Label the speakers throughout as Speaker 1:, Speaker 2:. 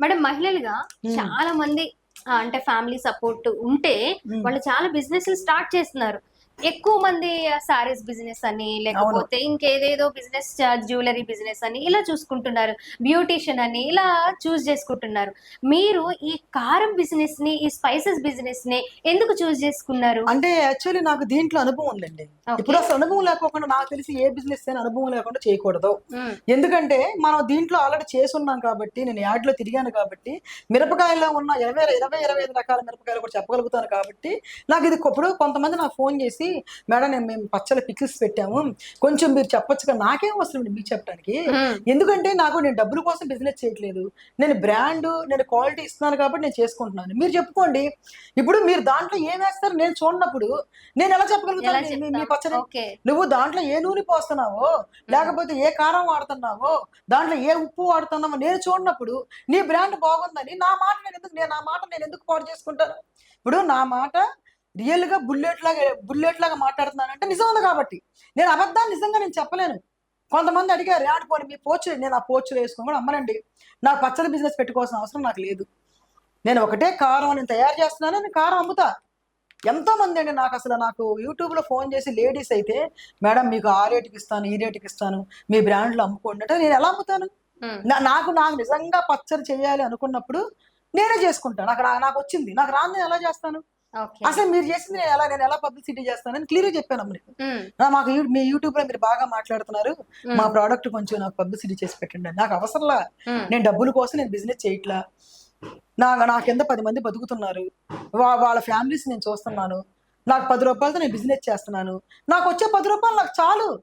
Speaker 1: Madam మహిళలుగా. చాలా మంది అంటే ఫ్యామిలీ సపోర్ట్ ఉంటే. వాళ్ళు చాలా బిజినెస్ స్టార్ట్ చేస్తున్నారు ఎక్కువ మంది సారీస్ బిజినెస్ అని లేకపోతే ఇంకేదేదో బిజినెస్ జ్యువెలరీ బిజినెస్ అని ఇలా చూసుకుంటున్నారు. బ్యూటిషియన్ అని ఇలా చూస్ చేసుకుంటున్నారు. మీరు ఈ కారం బిజినెస్ని ఈ స్పైసెస్ బిజినెస్ని ఎందుకు చూస్ చేసుకున్నారు?
Speaker 2: అంటే యాక్చువల్లీ నాకు దీంట్లో అనుభవం ఉందండి. ఇప్పుడు అసలు అనుభవం లేకోకుండా నాకు తెలిసి ఏ బిజినెస్ అయినా అనుభవం లేకుండా చేయకూడదు. ఎందుకంటే మనం దీంట్లో ఆల్రెడీ చేసున్నాం కాబట్టి నేను యాడ్లో తిరిగాను కాబట్టి మిరపకాయల్లో ఉన్న ఇరవై ఇరవై ఇరవై ఐదు రకాల మిరపకాయలు కూడా చెప్పగలుగుతాను కాబట్టి నాకు ఇది ఇప్పుడు కొంతమంది నాకు ఫోన్ చేసి మేడం నేను మేము పచ్చల పికిల్స్ పెట్టాము. కొంచెం మీరు చెప్పొచ్చు కదా నాకేం అవసరం అండి మీకు చెప్పడానికి. ఎందుకంటే నాకు నేను డబ్బుల కోసం బిజినెస్ చేయట్లేదు. నేను బ్రాండ్ నేను క్వాలిటీ ఇస్తున్నాను కాబట్టి నేను చేసుకుంటున్నాను. మీరు చెప్పుకోండి. ఇప్పుడు మీరు దాంట్లో ఏం వేస్తారు? నేను చూడనప్పుడు నేను ఎలా చెప్పగలుగుతాను? మీ- పచ్చడి? నువ్వు దాంట్లో ఏ నూనె పోస్తున్నావో లేకపోతే ఏ కారం వాడుతున్నావో దాంట్లో ఏ ఉప్పు వాడుతున్నావో నేను చూడనప్పుడు నీ బ్రాండ్ బాగుందని నా మాట నేను ఎందుకు నేను నా మాట నేను ఎందుకు పాడు చేసుకుంటాను? ఇప్పుడు నా మాట రియల్గా బుల్లెట్ లాగా బుల్లెట్ లాగా మాట్లాడుతున్నానంటే నిజం ఉంది కాబట్టి. నేను అబద్ధాన్ని నిజంగా నేను చెప్పలేను. కొంతమంది అడిగారు ఆడిపోని మీ పోచు నేను ఆ పోచులు వేసుకొని కూడా అమ్మనండి. నాకు పచ్చడి బిజినెస్ పెట్టుకోవాల్సిన అవసరం నాకు లేదు. నేను ఒకటే కారం నేను తయారు చేస్తున్నాను నేను కారం అమ్ముతా. ఎంతో మంది అండి నాకు అసలు నాకు యూట్యూబ్లో ఫోన్ చేసి లేడీస్ అయితే మేడం మీకు ఆ రేటుకి ఇస్తాను ఈ రేటుకి ఇస్తాను మీ బ్రాండ్లో అమ్ముకోండి. అంటే నేను ఎలా అమ్ముతాను? నాకు నాకు నిజంగా పచ్చడి చేయాలి అనుకున్నప్పుడు నేనే చేసుకుంటాను. నాకు నాకు వచ్చింది. నాకు రాని నేను ఎలా చేస్తాను? అసలు మీరు చేసింది ఎలా నేను ఎలా పబ్లిసిటీ చేస్తానని క్లియర్ చెప్పాను మాకు యూ- మీ యూట్యూబ్లో మీరు బాగా మాట్లాడుతున్నారు. మా ప్రోడక్ట్ కొంచెం నాకు పబ్లిసిటీ చేసి పెట్టండి. నాకు అవసరంలా. నేను డబ్బుల కోసం నేను బిజినెస్ చేయట్లా. నా నా కింద పది మంది బతుకుతున్నారు. వాళ్ళ ఫ్యామిలీస్ నేను చూస్తున్నాను. నాకు పది రూపాయలతో నేను బిజినెస్ చేస్తున్నాను. నాకు వచ్చే పది రూపాయలు నాకు చాలు.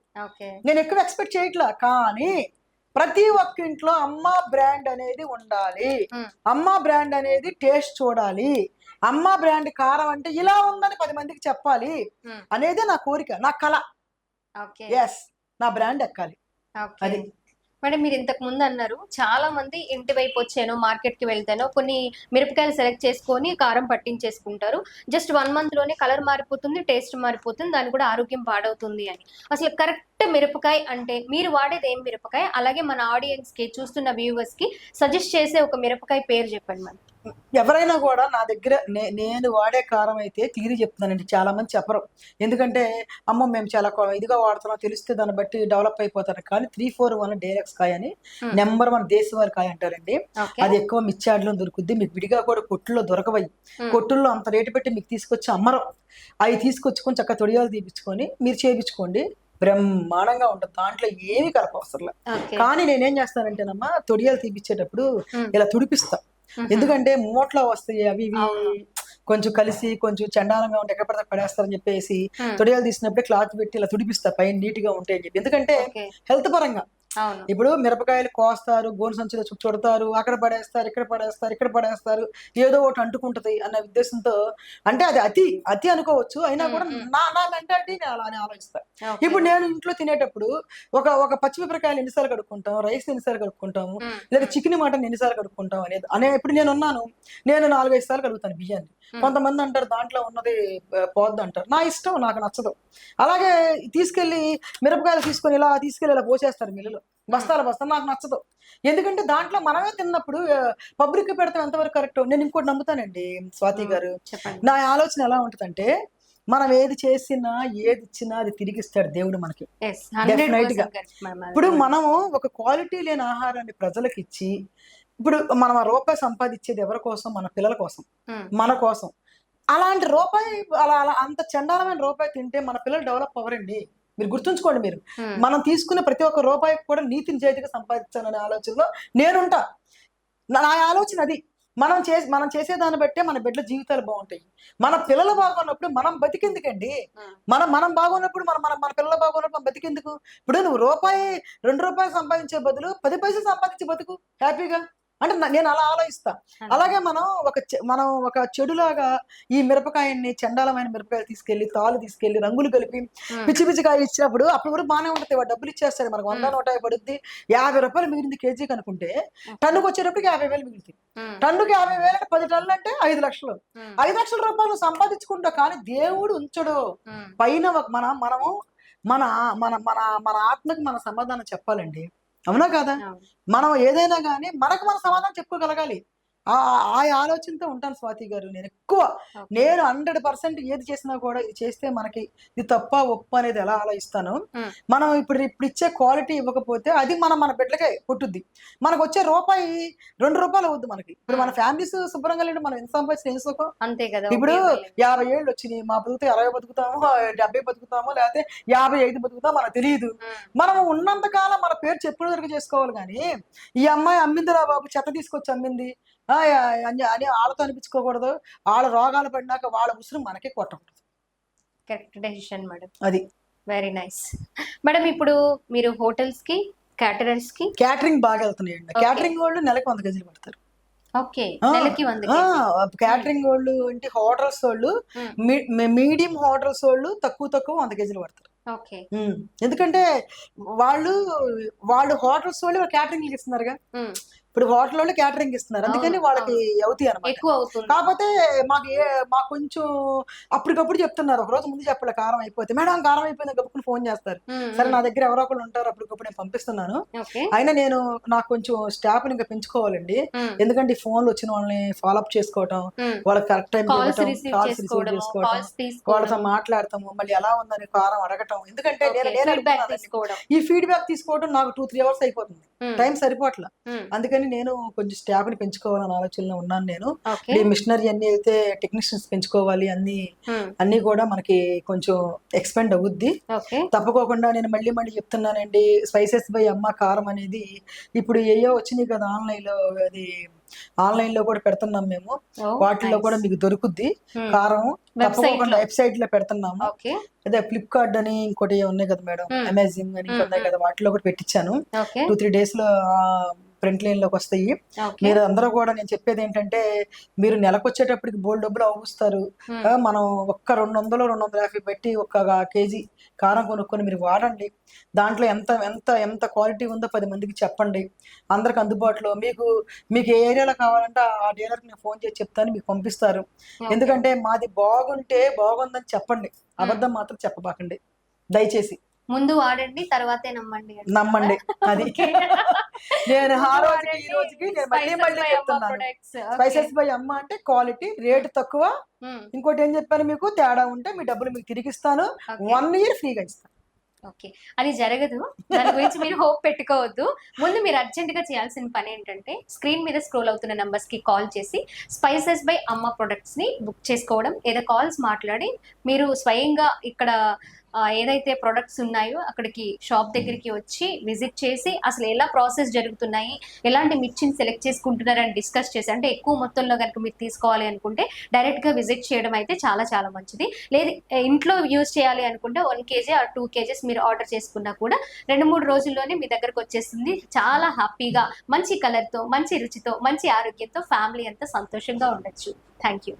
Speaker 2: నేను ఎక్కువ ఎక్స్పెక్ట్ చేయట్లా. కానీ ప్రతి ఒక్క ఇంట్లో అమ్మ బ్రాండ్ అనేది ఉండాలి. అమ్మ బ్రాండ్ అనేది టేస్ట్ చూడాలి. అమ్మ బ్రాండ్ కారం అంటే ఇలా ఉందని పది మందికి చెప్పాలి. అనేది నా కోరిక నా కళ.
Speaker 1: ఓకే.
Speaker 2: ఎస్ నా బ్రాండ్ ఎక్కాలి. అది.
Speaker 1: మేడం మీరు ఇంతకు ముందు అన్నారు చాలా మంది ఇంటి వైపు వచ్చానో మార్కెట్కి వెళ్తానో కొన్ని మిరపకాయలు సెలెక్ట్ చేసుకొని కారం పట్టించేసుకుంటారు. జస్ట్ వన్ మంత్లోనే కలర్ మారిపోతుంది టేస్ట్ మారిపోతుంది దాని కూడా ఆరోగ్యం పాడవుతుంది అని. అసలు కరెక్ట్ మిరపకాయ అంటే మీరు వాడేది ఏం మిరపకాయ? అలాగే మన ఆడియన్స్కి చూస్తున్న వ్యూవర్స్కి సజెస్ట్ చేసే ఒక మిరపకాయ పేరు చెప్పండి మేడం.
Speaker 2: ఎవరైనా కూడా నా దగ్గర నే- నేను వాడే కారం అయితే క్లియర్ చెప్తున్నానండి. చాలా మంది చెప్పరు. ఎందుకంటే అమ్మ మేము చాలా ఇదిగా వాడుతున్నాం తెలిస్తే దాన్ని బట్టి డెవలప్ అయిపోతారు. కానీ త్రీ ఫోర్ వన్ డైరెక్ట్స్ కాయ అని. నెంబర్ వన్ దేశవారి కాయ అంటారండి. అది ఎక్కువ మిర్చాడ్లో దొరుకుద్ది. మీకు విడిగా కూడా కొట్టుల్లో దొరకవయి
Speaker 1: Hmm.
Speaker 2: కొట్టుల్లో అంత రేటు పెట్టి మీకు తీసుకొచ్చి అమ్మరం. అవి తీసుకొచ్చుకొని చక్కగా తొడియాలు తీపించుకొని మీరు చేపించుకోండి. బ్రహ్మాండంగా ఉంటుంది. దాంట్లో ఏమీ కలప అవసరం లేదు.
Speaker 1: ఓకే.
Speaker 2: కానీ నేనేం చేస్తానంటేనమ్మా తొడియాలు తీపిచ్చేటప్పుడు. ఇలా తుడిపిస్తా.
Speaker 1: Mhm.
Speaker 2: ఎందుకంటే మూట్లో వస్తాయి అవి ఇవి. కొంచెం కలిసి కొంచెం చండాలంగా ఉంటే ఎక్కడ పడితే పడేస్తారని చెప్పేసి. తొడియాలు తీసినప్పుడే క్లాత్ పెట్టి ఇలా తుడిపిస్తా పైన నీట్గా ఉంటాయి అని చెప్పి ఎందుకంటే హెల్త్ పరంగా ఇప్పుడు మిరపకాయలు కోస్తారు గోను సంచులో చుట్టూ చుడతారు అక్కడ పడేస్తారు ఇక్కడ పడేస్తారు ఇక్కడ పడేస్తారు ఏదో ఒకటి అంటుకుంటది అన్న ఉద్దేశంతో అంటే అది అతి అతి అనుకోవచ్చు అయినా కూడా. నా నా మెంటాలిటీ నేను అలానే ఆలోచిస్తా
Speaker 1: ఓకే.
Speaker 2: ఇప్పుడు నేను ఇంట్లో తినేటప్పుడు ఒక ఒక పచ్చిమిరపకాయలు ఎన్నిసార్లు కడుక్కుంటాం రైస్ ఎన్నిసార్లు కడుక్కుంటాము. లేదా చికెన్ మటన్ ఎన్నిసార్లు కడుక్కుంటాం అనేది అనే ఇప్పుడు నేను ఉన్నాను నేను నాలుగైదు సార్లు కడుగుతాను బియ్యాన్ని. కొంతమంది అంటారు దాంట్లో ఉన్నది పోద్ది అంటారు నా ఇష్టం నాకు నచ్చదు అలాగే తీసుకెళ్ళి మిరపకాయలు తీసుకొని ఇలా తీసుకెళ్ళి ఇలా పోసేస్తారు మిల్లులో బస్తాల బస్తా నాకు నచ్చదు. ఎందుకంటే దాంట్లో మనమే తిన్నప్పుడు పబ్లిక్ పెడతాం ఎంతవరకు కరెక్ట్? నేను ఇంకోటి నమ్ముతానండి స్వాతి
Speaker 1: Hmm.
Speaker 2: గారు. నా ఆలోచన ఎలా ఉంటుందంటే మనం ఏది చేసినా ఏది ఇచ్చినా అది తిరిగిస్తాడు దేవుడు మనకి. గా. ఇప్పుడు మనము ఒక క్వాలిటీ లేని ఆహారాన్ని ప్రజలకు ఇచ్చి ఇప్పుడు మనం ఆ రూపాయి సంపాదించేది ఎవరి కోసం? మన పిల్లల కోసం. మన కోసం. అలాంటి రూపాయి అలా అలా అంత చండాలమైన రూపాయి తింటే మన పిల్లలు డెవలప్ అవ్వరండి. మీరు గుర్తుంచుకోండి మీరు. మనం తీసుకునే ప్రతి ఒక్క రూపాయికి కూడా నీతి నిజాయితీగా సంపాదించాలనే ఆలోచనలో నేనుంటా. నా ఆలోచన అది. మనం చేసి మనం చేసే దాన్ని బట్టే మన బిడ్డల జీవితాలు బాగుంటాయి. మన పిల్లలు బాగున్నప్పుడు మనం బతికెందుకండి? మనం మనం బాగున్నప్పుడు మన మన మన పిల్లలు బాగున్నప్పుడు మనం బతికెందుకు? ఇప్పుడు నువ్వు రూపాయి రెండు రూపాయలు సంపాదించే బదులు పది పైసలు సంపాదించే బతుకు. హ్యాపీగా? అంటే నేను అలా ఆలోచిస్తా. అలాగే మనం ఒక మనం ఒక చెడులాగా ఈ మిరపకాయన్ని చండాలమైన మిరపకాయలు తీసుకెళ్ళి తాలు తీసుకెళ్ళి రంగులు కలిపి పిచ్చి పిచ్చికాయ ఇచ్చినప్పుడు అప్పుడు కూడా బాగానే ఉంటుంది. వాడు డబ్బులు ఇచ్చేస్తాడు. మనకు వంద నూట పడుద్ది. యాభై రూపాయలు మిగిలింది కేజీకి అనుకుంటే టన్నుకు వచ్చేటప్పటికి యాభై వేలు మిగులుతాయి టన్నుకి యాభై వేలు అంటే పది టన్నులు అంటే ఐదు లక్షలు. ఐదు లక్షల రూపాయలు సంపాదించుకుంటా కానీ దేవుడు ఉంచడు. పైన మన మనము మన మన మన మన ఆత్మకి మన సమాధానం చెప్పాలండి. అవునా కదా. మనం ఏదైనా కానీ మనకు మన సమాధానం చెప్పుకోగలగాలి ఆ ఆలోచనతో ఉంటాను స్వాతి గారు నేను ఎక్కువ. నేను హండ్రెడ్ పర్సెంట్ ఏది చేసినా కూడా ఇది చేస్తే మనకి ఇది తప్ప ఒప్పు అనేది ఎలా ఆలోచిస్తాను. మనం ఇప్పుడు ఇప్పుడు ఇచ్చే క్వాలిటీ ఇవ్వకపోతే అది మనం మన బిడ్డలకే పుట్టుద్ది మనకు వచ్చే రూపాయి రెండు రూపాయలు అవుద్ది మనకి ఇప్పుడు మన. ఫ్యామిలీస్ శుభ్రంగా లేండి మనం ఎంత సంపాదించిన ఏం సుఖం
Speaker 1: అంతే కదా
Speaker 2: ఇప్పుడు. యాభై ఏళ్ళు వచ్చినాయి మా బతుకుతే అరవై బతుకుతామో డెబ్బై బతుకుతామో లేకపోతే యాభై ఐదు బతుకుతామో మనకు తెలియదు మనం ఉన్నంత కాలం మన పేరు చెప్పుడు వరకు చేసుకోవాలి కానీ ఈ అమ్మాయి అమ్మిందిరా బాబు చెత్త తీసుకొచ్చి అమ్మింది ఆ, అని అని వాళ్ళతో అనిపించుకోకూడదు. వాళ్ళ రోగాలు పడినాక వాళ్ళ ఉసురు మనకే కొట్టకూడదు.
Speaker 1: కరెక్ట్ డెసిషన్ మేడం
Speaker 2: అది.
Speaker 1: వెరీ నైస్ మేడం ఇప్పుడు మీరు హోటల్స్కి క్యాటరర్స్కి?
Speaker 2: క్యాటరింగ్ బాగా వెళ్తున్నాయండి. క్యాటరింగ్ వాళ్ళు నెలకు వంద కేజీలు పడతారు. క్యాటరింగ్ వాళ్ళు అంటే హోటల్స్ వాళ్ళు మీ- మీడియం హోటల్స్ వాళ్ళు తక్కువ తక్కువ వంద కేజీలు పడతారు.
Speaker 1: Okay
Speaker 2: um. ఎందుకంటే వాళ్ళు వాళ్ళు హోటల్స్ వాళ్ళు క్యాటరింగ్ ఇస్తున్నారుగా.
Speaker 1: ఉమ్,
Speaker 2: ఇప్పుడు హోటల్ వాళ్ళు క్యాటరింగ్ ఇస్తున్నారు. అందుకని వాళ్ళకి అవుతాయి అనమాట కాకపోతే మాకు ఏ మాకు కొంచెం అప్పటికప్పుడు చెప్తున్నారు. ఒక రోజు ముందు చెప్పలే కారం అయిపోతే. మేడం కారం అయిపోయింది గప్పుకుని ఫోన్ చేస్తారు. సరే నా దగ్గర ఎవరో ఒకరు ఉంటారు అప్పటికప్పుడు నేను పంపిస్తున్నాను. అయినా నేను నాకు కొంచెం స్టాఫ్ ఇంకా పెంచుకోవాలండి. ఎందుకంటే ఈ ఫోన్లు వచ్చిన వాళ్ళని ఫాలో అప్ చేసుకోవటం. వాళ్ళకి కరెక్ట్ టైం
Speaker 1: కాల్స్ రిసీవ్ చేసుకోవడం
Speaker 2: వాళ్ళతో మాట్లాడతాము మళ్ళీ ఎలా ఉందని కారం అడగటం. ఎందుకంటే నేను ఈ ఫీడ్బ్యాక్ తీసుకోవడం నాకు టూ త్రీ అవర్స్ అయిపోతుంది. టైం సరిపోట్ల
Speaker 1: ఉమ్,
Speaker 2: అందుకని నేను కొంచెం స్టాఫ్ని పెంచుకోవాలని ఆలోచనలో ఉన్నాను నేను. ఈ మిషనరీ అన్ని అయితే టెక్నీషియన్స్ పెంచుకోవాలి అన్ని
Speaker 1: అన్ని
Speaker 2: కూడా మనకి కొంచెం ఎక్స్పెండ్ అవుద్ది. తప్పకోకుండా నేను మళ్ళీ మళ్ళీ చెప్తున్నానండి స్పైసెస్ బై అమ్మ కారం అనేది ఇప్పుడు ఏయో వచ్చినాయి కదా ఆన్లైన్లో అది ఆన్లైన్లో కూడా పెడుతున్నాం మేము. వాటిల్లో. కూడా మీకు దొరుకుద్ది కారం. తప్పకుండా. వెబ్సైట్లో. పెడుతున్నాము. అదే ఫ్లిప్కార్ట్ అని ఇంకోటి ఉన్నాయి కదా మేడం. అమెజాన్ అని ఉన్నాయి. కదా వాటిలో కూడా పెట్టించాను టూ త్రీ డేస్లో ప్రింట్ లైన్లోకి వస్తాయి మీరు అందరూ కూడా నేను చెప్పేది ఏంటంటే మీరు నెలకు వచ్చేటప్పటికి బోల్ డబ్బులు అవుస్తారు మనం ఒక్క రెండు వందలు రెండు వందల యాభై పెట్టి ఒక్క కేజీ కారం కొనుక్కొని మీరు వాడండి. దాంట్లో ఎంత ఎంత ఎంత క్వాలిటీ ఉందో పది మందికి చెప్పండి. అందరికి అందుబాటులో మీకు మీకు ఏ ఏరియాలో కావాలంటే ఆ డీలర్కి నేను ఫోన్ చేసి చెప్తాను మీకు పంపిస్తారు. ఎందుకంటే మాది బాగుంటే బాగుందని చెప్పండి. అబద్ధం మాత్రం చెప్పబాకండి. దయచేసి.
Speaker 1: ముందు వాడండి తర్వాతే నమ్మండి?
Speaker 2: నమ్మండి. అది. నేను ఆ రోజుకి ఈ రోజుకి నేను మళ్ళీ మళ్ళీ చెప్తున్నాను. స్పైసెస్ బై అమ్మ అంటే క్వాలిటీ రేట్ తక్కువ. ఇంకోటి ఏం చెప్పాను మీకు? తేడా ఉంటే మీ డబ్బులు మీకు తిరిగి ఇస్తాను.
Speaker 1: ఓకే.
Speaker 2: వన్ ఇయర్ ఫ్రీగా ఇస్తాను.
Speaker 1: ఓకే. అది జరగదు. దాని గురించి మీరు హోప్ పెట్టుకోవద్దు. ముందు మీరు అర్జెంట్గా చేయాల్సిన పని ఏంటంటే స్క్రీన్ మీద స్క్రోల్ అవుతున్న నంబర్స్కి కాల్ చేసి స్పైసెస్ బై అమ్మ ప్రొడక్ట్స్ని బుక్ చేసుకోవడం. లేదా కాల్స్ మాట్లాడి మీరు స్వయంగా ఇక్కడ ఏదైతే ప్రొడక్ట్స్ ఉన్నాయో అక్కడికి షాప్ దగ్గరికి వచ్చి విజిట్ చేసి అసలు ఎలా ప్రాసెస్ జరుగుతున్నాయి ఎలాంటి మిర్చిని సెలెక్ట్ చేసుకుంటున్నారని డిస్కస్ చేసి అంటే ఎక్కువ మొత్తంలో కనుక మీరు తీసుకోవాలి అనుకుంటే డైరెక్ట్గా విజిట్ చేయడం అయితే చాలా చాలా మంచిది. లేదు ఇంట్లో యూజ్ చేయాలి అనుకుంటే one kg or two kgs మీరు ఆర్డర్ చేసుకున్నా కూడా రెండు మూడు రోజుల్లోనే మీ దగ్గరకు వచ్చేస్తుంది. చాలా హ్యాపీగా మంచి కలర్తో మంచి రుచితో మంచి ఆరోగ్యంతో ఫ్యామిలీ అంతా సంతోషంగా ఉండొచ్చు. Thank you